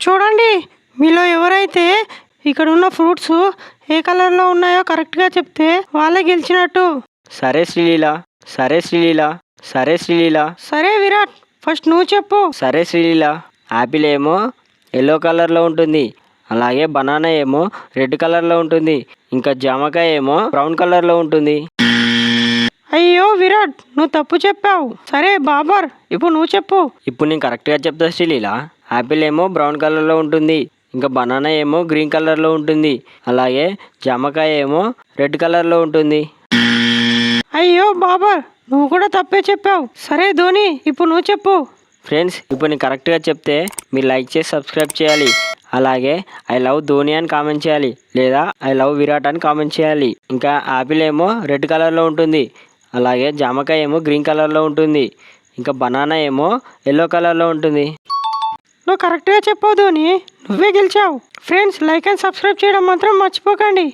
చూడండి మీలో ఎవరైతే ఇక్కడ ఉన్న ఫ్రూట్స్ ఏ కలర్లో ఉన్నాయో కరెక్ట్గా చెప్తే వాళ్ళే గెలిచినట్టు. సరే శ్రీలీల సరే శ్రీలీల సరే శ్రీలీల. సరే విరాట్ ఫస్ట్ నువ్వు చెప్పు. సరే శ్రీలీల యాపిల్ ఏమో ఎల్లో కలర్లో ఉంటుంది అలాగే బనానా ఏమో రెడ్ కలర్లో ఉంటుంది ఇంకా జామకాయ ఏమో బ్రౌన్ కలర్లో ఉంటుంది. అయ్యో విరాట్ నువ్వు తప్పు చెప్పావు. సరే బాబర్ ఇప్పుడు నువ్వు చెప్పు. ఇప్పుడు నేను కరెక్ట్గా చెప్తా శ్రీలీల. యాపిల్ ఏమో బ్రౌన్ కలర్లో ఉంటుంది. ఇంకా బనానా ఏమో గ్రీన్ కలర్లో ఉంటుంది. అలాగే జామకాయ ఏమో రెడ్ కలర్లో ఉంటుంది. అయ్యో బాబర్ నువ్వు కూడా తప్పే చెప్పావు. సరే ధోని ఇప్పుడు నువ్వు చెప్పు. ఫ్రెండ్స్ ఇప్పుడు నేను కరెక్ట్గా చెప్తే మీరు లైక్ చేసి సబ్స్క్రైబ్ చేయాలి. అలాగే ఐ లవ్ ధోని అని కామెంట్ చేయాలి. లేదా ఐ లవ్ విరాట్ అని కామెంట్ చేయాలి. ఇంకా యాపిల్ ఏమో రెడ్ కలర్లో ఉంటుంది. అలాగే జామకాయ ఏమో గ్రీన్ కలర్లో ఉంటుంది. ఇంకా బనానా ఏమో ఎల్లో కలర్లో ఉంటుంది. నువ్వు కరెక్ట్గా చెప్పావు ధోని నువ్వే గెలిచావు. ఫ్రెండ్స్ లైక్ అండ్ సబ్స్క్రైబ్ చేయడం మాత్రం మర్చిపోకండి.